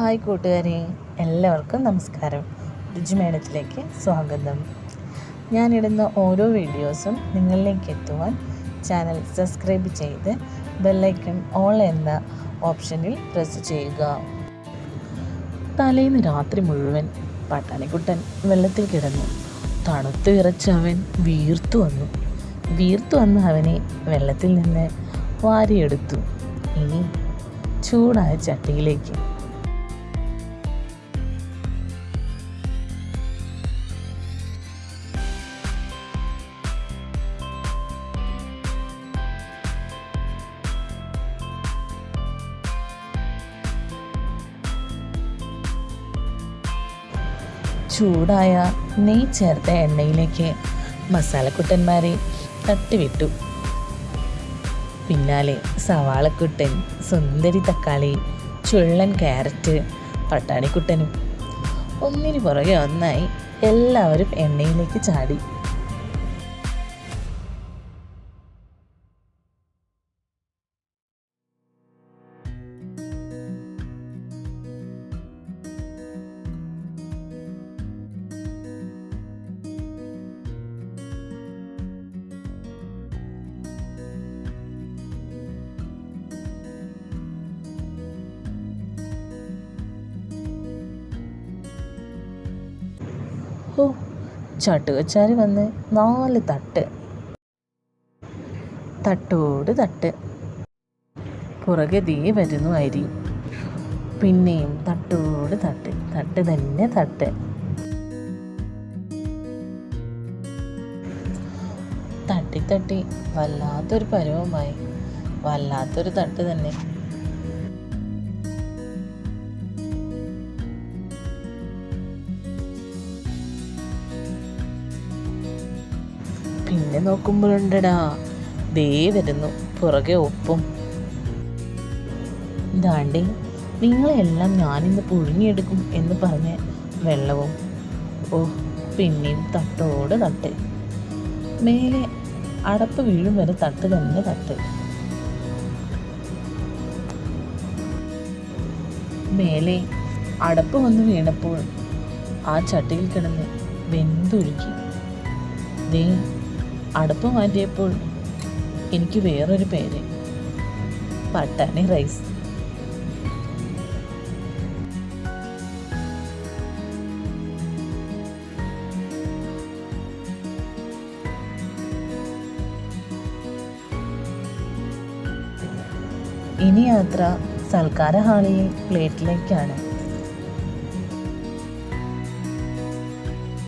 Hi കൂട്ടുകാരെ എല്ലാവർക്കും നമസ്കാരം. രുചിമേളത്തിലേക്ക് സ്വാഗതം. ഞാനിടുന്ന ഓരോ വീഡിയോസും നിങ്ങളിലേക്ക് എത്തുവാൻ ചാനൽ സബ്സ്ക്രൈബ് ചെയ്ത് ബെല്ലൈക്കൺ ഓൾ എന്ന ഓപ്ഷനിൽ പ്രസ് ചെയ്യുക. തലേന്ന് രാത്രി മുഴുവൻ പട്ടാണിക്കുട്ടൻ വെള്ളത്തിൽ കിടന്നു. തണുത്ത് വിറച്ചവൻ വീർത്തു വന്നു. വീർത്തു വന്ന അവനെ വെള്ളത്തിൽ നിന്ന് വാരിയെടുത്തു. ഇനി ചൂടായ ചട്ടിയിലേക്ക് ചൂടായ നെയ് ചേർത്ത എണ്ണയിലേക്ക് മസാലക്കുട്ടന്മാരെ തട്ടിവിട്ടു. പിന്നാലെ സവാളക്കുട്ടൻ സുന്ദരി തക്കാളി ചുള്ളൻ ക്യാരറ്റ് പട്ടാണിക്കുട്ടനും. ഒന്നിനു പുറകെ ഒന്നായി എല്ലാവരും എണ്ണയിലേക്ക് ചാടി. ഓ ചട്ടുകച്ചാരി വന്ന് നാല് തട്ട്. തട്ടോട് തട്ട്. പുറകെ തീ വരുന്നു അരി. പിന്നെയും തട്ടോട് തട്ട്. തട്ട് തന്നെ തട്ട്. തട്ടി തട്ടി. വല്ലാത്തൊരു പരുവമായി. വല്ലാത്തൊരു തട്ട് തന്നെ. പിന്നെ നോക്കുമ്പോഴുണ്ടടാ. ദേ വരുന്നു പുറകെ ഒപ്പും. ദാണ്ടി നിങ്ങളെല്ലാം ഞാനിന്ന് പുഴുങ്ങിയെടുക്കും എന്ന് പറഞ്ഞ് വെള്ളവും ഓ പിന്നെയും തട്ടോട് തട്ട്. മേലെ അടപ്പ് വീഴും വരെ തട്ട് തന്നെ തട്ട്. മേലെ അടപ്പ് വന്ന് വീണപ്പോൾ ആ ചട്ടിയിൽ കിടന്ന് വെന്തുരുക്കി ദേ അടുപ്പ് മാറ്റിയപ്പോൾ എനിക്ക് വേറൊരു പേര്. പട്ടാണി റൈസ്. ഇനി യാത്ര സൽക്കാര ഹാളിയിൽ പ്ലേറ്റിലേക്കാണ്.